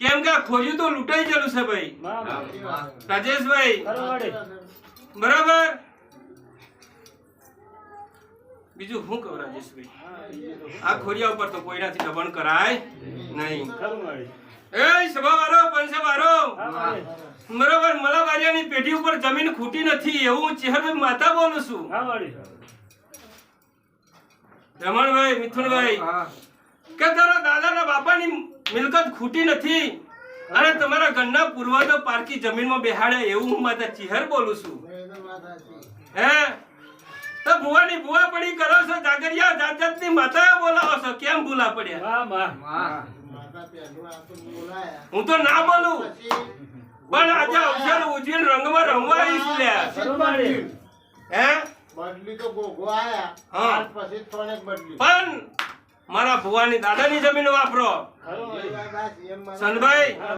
કેમ કે ખોજ્યું તો લૂંટાઈ ગયેલું છે ભાઈ. રાજેશભાઈ. બરાબર? બીજું શું કહું રાજેશભાઈ? આ ખોરિયા ઉપર તો કોઈનાથી દબાણ કરાય નહીં. એ સભા વાળો પંચ વાળો હા, વળી. બરોબર મલાબારિયાની પેઢી ઉપર જમીન ખૂટી નથી એવું ચેહરભાઈ માતા બોલું છું. રમણભાઈ મિથુનભાઈ. કે તારા દાદાના બાપાની મિલકત ખૂટી નથી અને તમારા ઘરના પૂર્વજો પારકી જમીનમાં બેહાડે એવું હું માતા ચિહર બોલું છું. હે? તો ભુવાની ભુવા પડી કરો છો જાગરિયા જાત જાતની માતાએ બોલાવો છો. કેમ ભૂલા પડ્યા? માં, માં. હું તો ના બોલું. પણ આજે અવસર ઉજવીને રંગમાં રમવા આવીશ લ્યા હે? બદલી તો ગોગો આયા. હા. પછી થોડેક બદલી પણ મારા ભુવાની દાદાની જમીન વાપરો. સનભાઈ